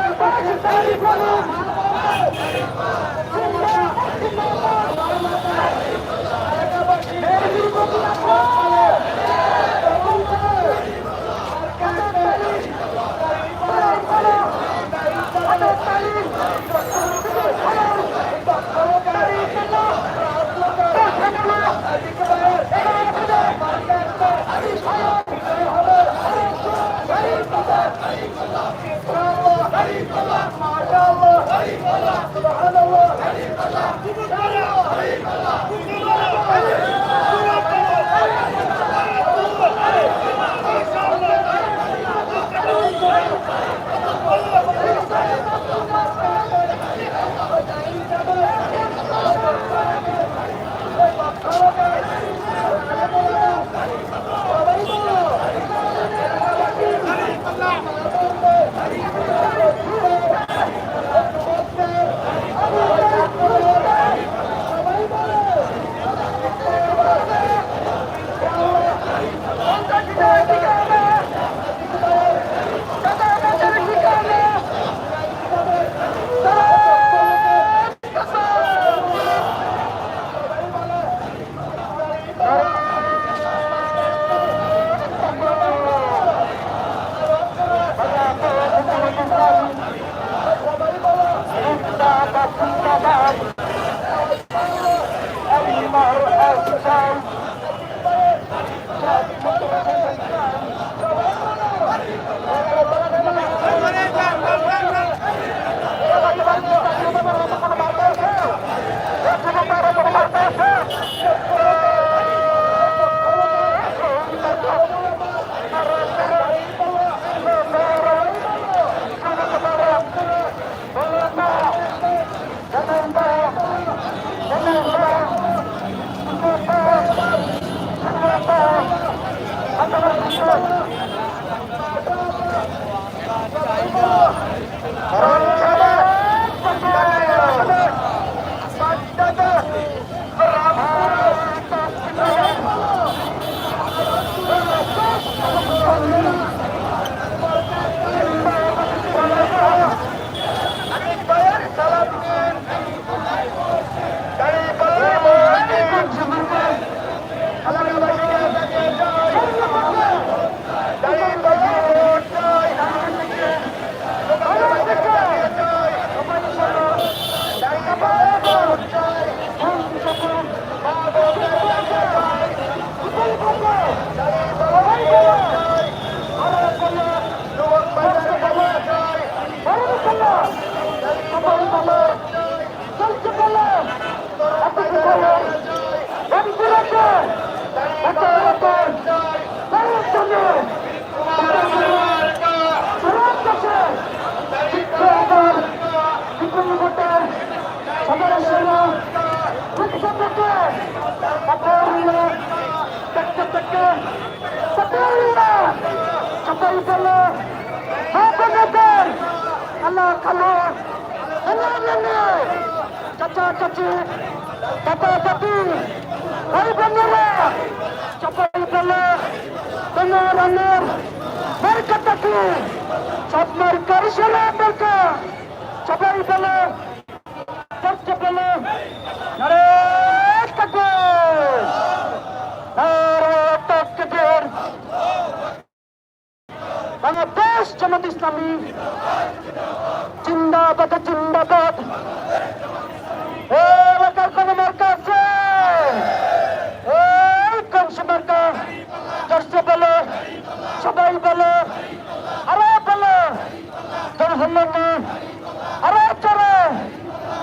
Hare Krishna. الله الله الله الله الله الله الله سبحان الله. Allah, come on! Allah, Allah! Cha-cha, cha-cha! ভাই বোনেরা চাপাই পেলে কোনো রানের মার্কাটা কি সব মার্কার সেরা মার্কা চাপাই পেলে চর্চা পেলে আরে কাকু আরে তকবীর বাংলাদেশ জামাত ইসলামী। জিন্দাবাদ জিন্দাবাদ। কোন মার্কা আছে। কংস মার্কা। চর্চা বলো, সবাই বলো, আরও বলো। তোর হলো আরে চলে।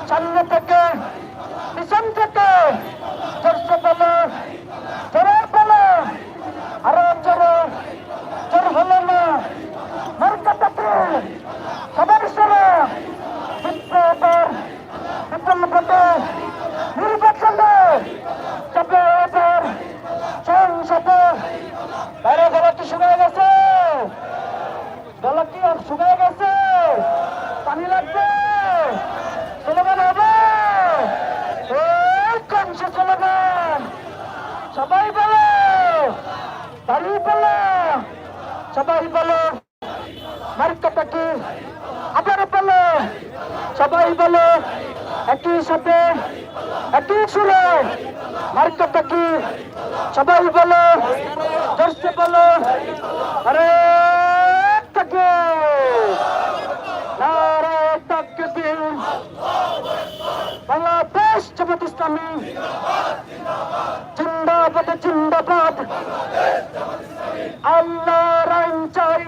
সামনে থেকে, পিছন থেকে চর্চা বলে চোরে বলে আরে চোরে চোর হলো না মার্কাটাকে সবার সরে বিপ্লবের বিপুল ভোটে নির্বাচনে তবে এবার সংসদে বাইরে গলা কি শুকিয়ে গেছে গলা কি আর শুকিয়ে গেছে পানি লাগবে স্লোগান হবে এই কংস স্লোগান সবাই বলো দাঁড়িয়ে বলো সবাই বলো মার্কাটা কি আবার বলো সবাই বলো একই সাথে একই সুরে মার্কাটা কি সবাই বলো, জোরসে বলো আরে তাকে নারে তাকবীর বাংলাদেশ জামাত ইসলামী। জিন্দাবাদ জিন্দাবাদ। আল্লাহর আইন চাই।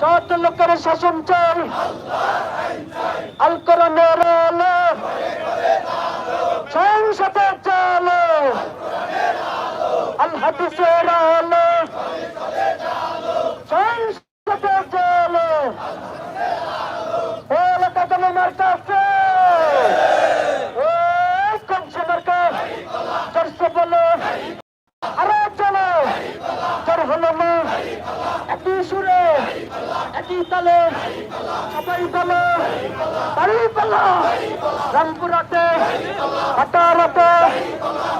সৎ লোকের শাসন চাই। আল কোরআনের আলো। সংসদে চালো। আল হাদিসের আলো সংসদের চালো এলাকা তোমার কাছে ওই কংস মার্কা চর্চা বলো আরে চলো তোর হলো না একই সুরে একই তালে সবাই বলো বাড়ি বলো রামপুরাতে হাটারাতে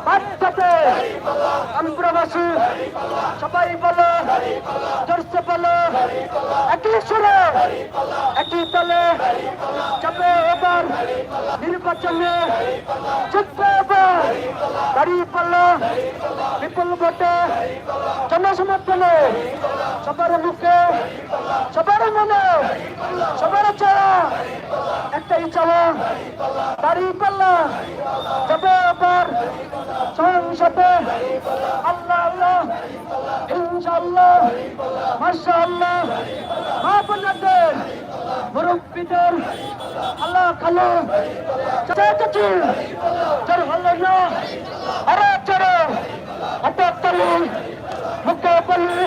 বাচ্চাতে রামপুরবাসী সবাই বলো জোরসে বলো একই সুরে একই তালে এবার নির্বাচনে জিতবে এবার দাঁড়িয়ে পড়ল বিপুল ভোটে জনসমর্থনে সবার মুখে, সবার মনে, সবার চাওয়া একটাই চাওয়া দাঁড়িয়ে পাল্লা যাবে এবার সংসদে আল্লাহ আল্লাহ, ইনশাআল্লাহ, মাশাআল্লাহ মা বোনদের মুরব্বীদের আল্লাহ খালো চাচাচি চল হলো না আরে চলো আটক করি মুখে বলি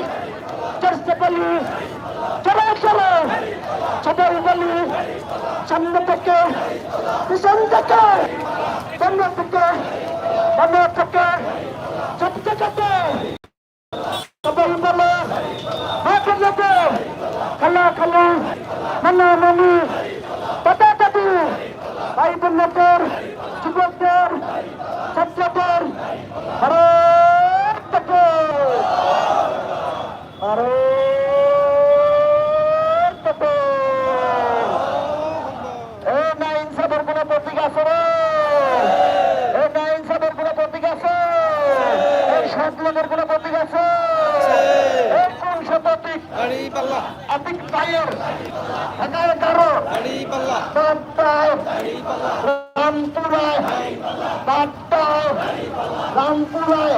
চর্চে বলি চলো চলো সবাই বলি, সামনে থেকে, পিছন থেকে, সামনে থেকে বামে থেকে, সব থেকে সবাই বলো হাতের লোকে খেলা খেলা মানা দাদা দাদু ভাই বোনদের যুবকদের ছাত্রদের ভারত থেকে ভারত থেকে এ না ইনসাফের কোন প্রতীক আছে রে এ না ইনসাফের কোন প্রতীক আছে এই সাত লোকের কোন প্রতীক আছে এই কোন শতাধিক গাড়ি গাড়ি পাল্লা বাপ্পায় গাড়ি পাল্লা রামপুরায় বাপ্পায় রামপুরায়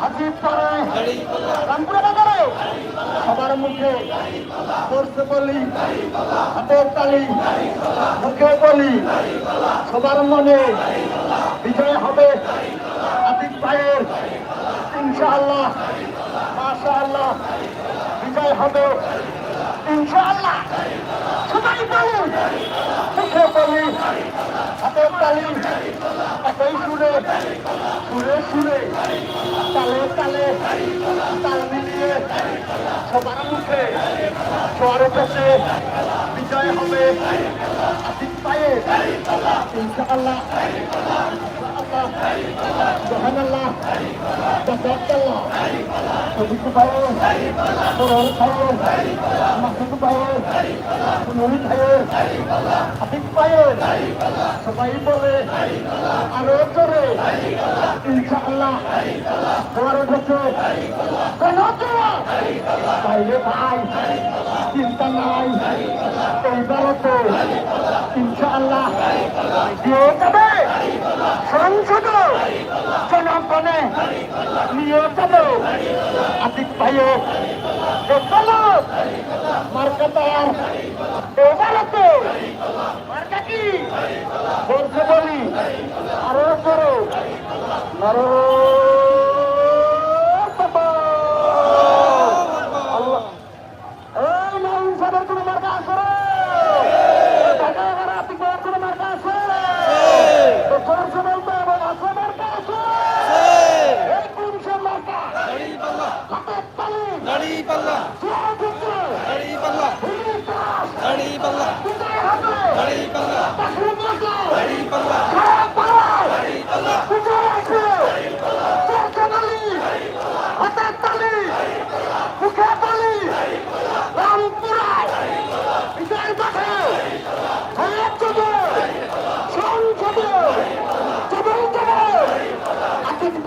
হাজিপাড়ায় রামপুরা বাজারে সবার মুখে করছে বলি হাতে তালি মুখে বলি সবার মনে বিজয় হবে আতিক ভাইয়ের ইনশাআল্লাহ মাশাআল্লাহ বিজয় হবে ইনশাআল্লাহ। সবাই বলুন। মুখে বলি হাতে তালি একই সুরে সুরে সুরে, তালে তালে, তাল মিলিয়ে সবার মুখে, সবার উঠেছে বিজয় হবে। পায়ে ইনশাআল্লাহ। আল্লাহ জহান আল্লাহ জব্দ আল্লাহ সবিক পায়ে সরল খায়ে মাসুক পায়ে নুরি খায়ে আতিক পায়ে সবাই বলে আরও জোরে ইনশাআল্লাহ তোমার উঠেছে কোন জোয়া তাইলে ভাই চিন্তা নাই এইবারও তো ইনশাআল্লাহ। নিয়ে সংসদ জনগণে নিয়ে যাবে আতিক ভাইও মার্কেটার এবারতে মার্কা কি? আরও করো আরও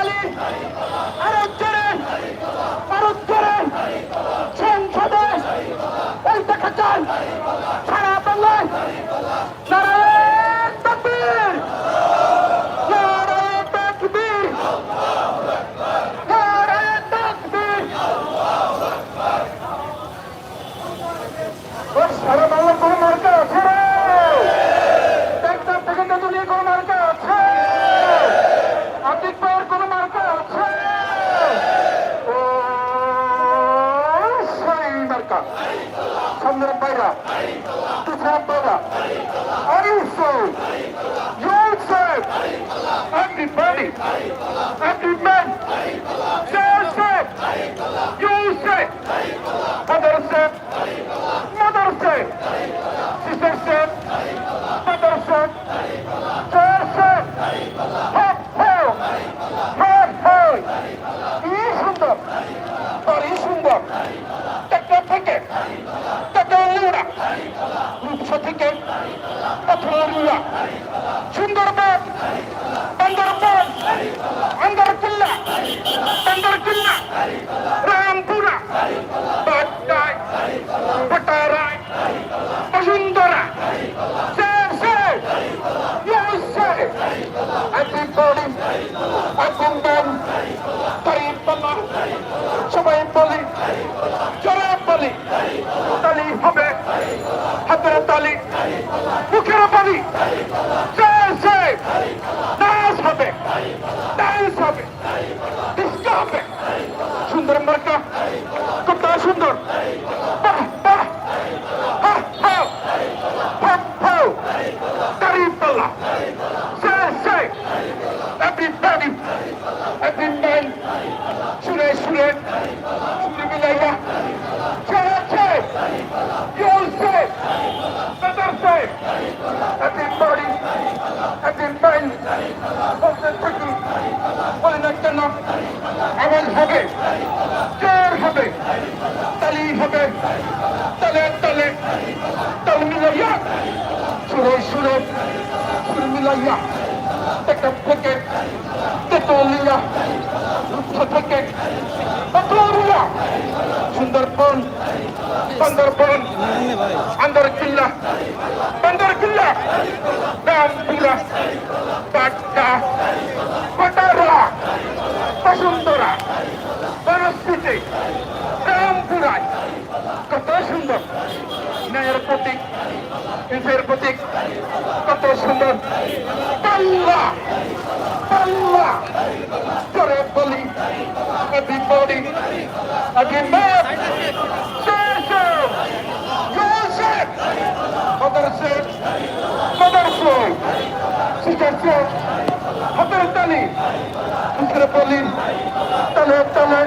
আলী আরে Alexander Bayram. I'm your You I'm your man. Sector থেকে তেতুলিয়া উৎস থেকে পাতুরিয়া সুন্দরবন সুন্দরবন, আন্দরকিল্লা বন্দরকিল্লা রামপুরা পাটকা কটারা বসুন্ধরা বনস্পিতে রামপুরায় কত সুন্দর। ন্যায়ের প্রতীক ইসের প্রতীক কত সুন্দর পাল্লা পাল্লা করে বলি Joseph Joseph Mothership Mothership Sistership Mother Tali Sister Pauline Tale Tale